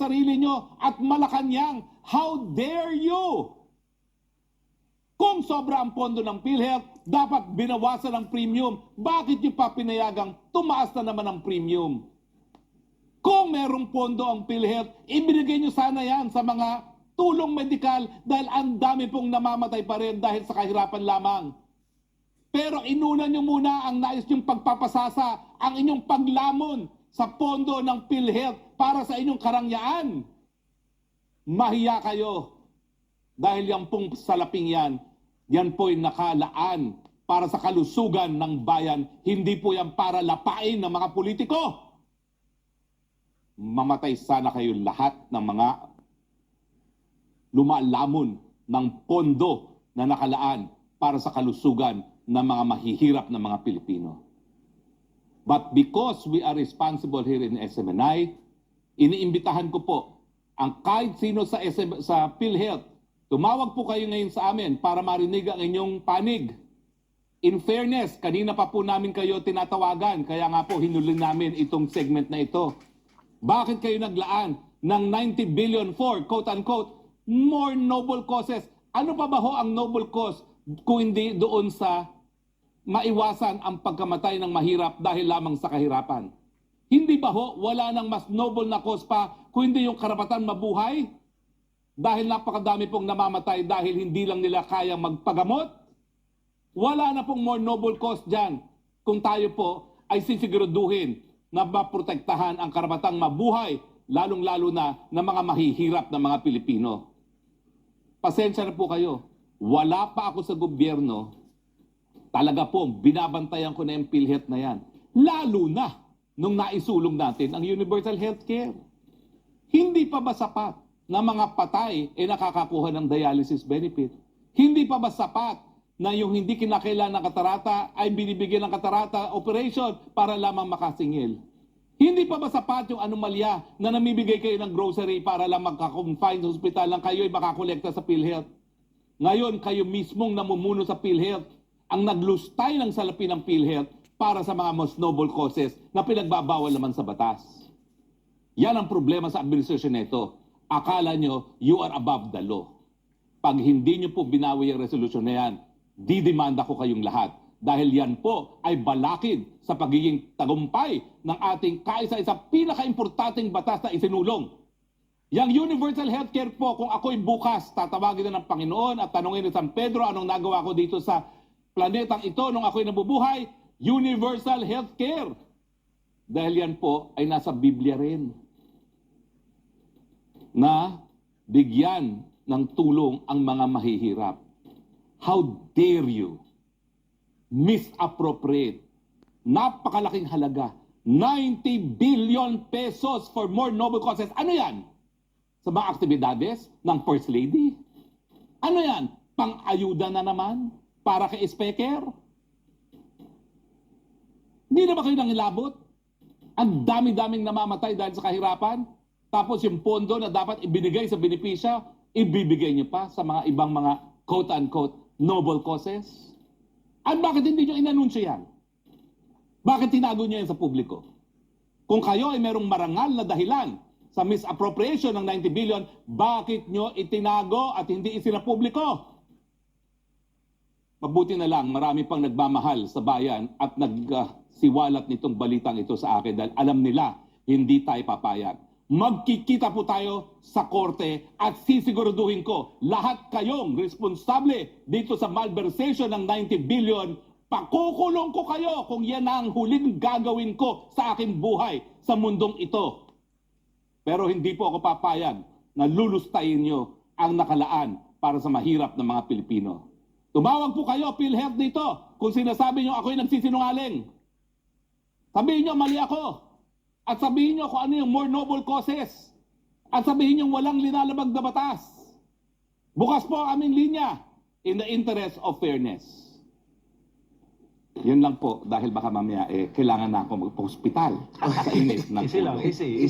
sarili nyo at Malacanang. How dare you? Kung sobra ang pondo ng PhilHealth, dapat binawasan ang premium. Bakit nyo pa tumaas na naman ang premium? Kung merong pondo ang PhilHealth, ibinigay nyo sana yan sa mga tulong medikal dahil ang dami pong namamatay pa rin dahil sa kahirapan lamang. Pero inuna nyo muna ang nais nyong pagpapasasa, ang inyong paglamon sa pondo ng PhilHealth para sa inyong karangyaan. Mahiya kayo. Dahil yan pong salaping yan, yan po'y nakalaan para sa kalusugan ng bayan. Hindi po yan para lapain ng mga politiko. Mamatay sana kayo lahat ng mga lumalamon ng pondo na nakalaan para sa kalusugan ng mga mahihirap na mga Pilipino. But because we are responsible here in SMNI, iniimbitahan ko po ang kahit sino sa, SM, sa PhilHealth, tumawag po kayo ngayon sa amin para marinig ang inyong panig. In fairness, kanina pa po namin kayo tinatawagan, kaya nga po hinuli namin itong segment na ito. Bakit kayo naglaan ng 90 billion for, quote-unquote, more noble causes? Ano pa ba ho ang noble cause kung hindi doon sa maiwasan ang pagkamatay ng mahirap dahil lamang sa kahirapan? Hindi ba ho, wala nang mas noble na cause pa kung hindi yung karapatan mabuhay? Dahil napakadami pong namamatay dahil hindi lang nila kaya magpagamot? Wala na pong more noble cause dyan kung tayo po ay sisiguraduhin na maprotektahan ang karapatang mabuhay, lalong-lalo na ng mga mahihirap na mga Pilipino. Pasensya na po kayo. Wala pa ako sa gobyerno. Talaga po, binabantayan ko na yung PhilHealth na yan. Lalo na nung naisulong natin ang Universal Healthcare. Hindi pa ba sapat na mga patay ay nakakakuha ng dialysis benefit? Hindi pa ba sapat na yung hindi kinakailan ng katarata ay binibigyan ng katarata operation para lamang makasingil? Hindi pa ba sapat yung anomalya na namibigay kayo ng grocery para lang magkakonfine sa hospital lang kayo ay makakolekta sa PhilHealth? Ngayon, kayo mismong namumuno sa PhilHealth ang naglustay ng salapi ng PhilHealth para sa mga most noble causes na pinagbabawal naman sa batas. Yan ang problema sa administrasyon nito. Akala nyo, you are above the law. Pag hindi nyo po binawi ang resolusyon na yan, didemanda ko kayong lahat. Dahil yan po ay balakid sa pagiging tagumpay ng ating kaisa-isa pinaka-importanting batas na isinulong. Yang universal healthcare po, kung ako'y bukas, tatawagin na ng Panginoon at tanungin ni San Pedro anong nagawa ko dito sa planetang ito nung ako'y nabubuhay, universal healthcare. Dahil yan po ay nasa Biblia rin na bigyan ng tulong ang mga mahihirap. How dare you misappropriate napakalaking halaga 90 billion pesos for more noble causes. Ano yan? Sa mga aktibidades ng First Lady? Ano yan? Pang-ayuda na naman? Para kay Speaker? Hindi na ba kayo nangilabot? Ang dami-daming namamatay dahil sa kahirapan? Tapos yung pondo na dapat ibinigay sa benepisya, ibibigay niyo pa sa mga ibang mga quote-unquote noble causes? At bakit hindi niyo inanunsyo yan? Bakit tinago niyo yan sa publiko? Kung kayo ay merong marangal na dahilan sa misappropriation ng 90 billion, bakit nyo itinago at hindi isinapubliko? Mabuti na lang, marami pang nagmamahal sa bayan at nagsiwalat nitong balitang ito sa akin dahil alam nila hindi tayo papayag. Magkikita po tayo sa korte at sisiguraduhin ko lahat kayong responsable dito sa malversation ng 90 billion Pakukulong ko kayo kung yan ang huling gagawin ko sa aking buhay sa mundong ito. Pero hindi po ako papayag na lulustayin nyo ang nakalaan para sa mahirap ng mga Pilipino. Tumawag po kayo, PhilHealth dito, kung sinasabi nyo ako'y nagsisinungaling. Sabihin nyo, mali ako. At sabihin nyo kung ano yung more noble causes. At sabihin nyo walang linalabag na batas. Bukas po ang aming linya in the interest of fairness. Yun lang po, dahil baka mamaya eh, kailangan na ako magpa-hospital sa init ng lang, easy.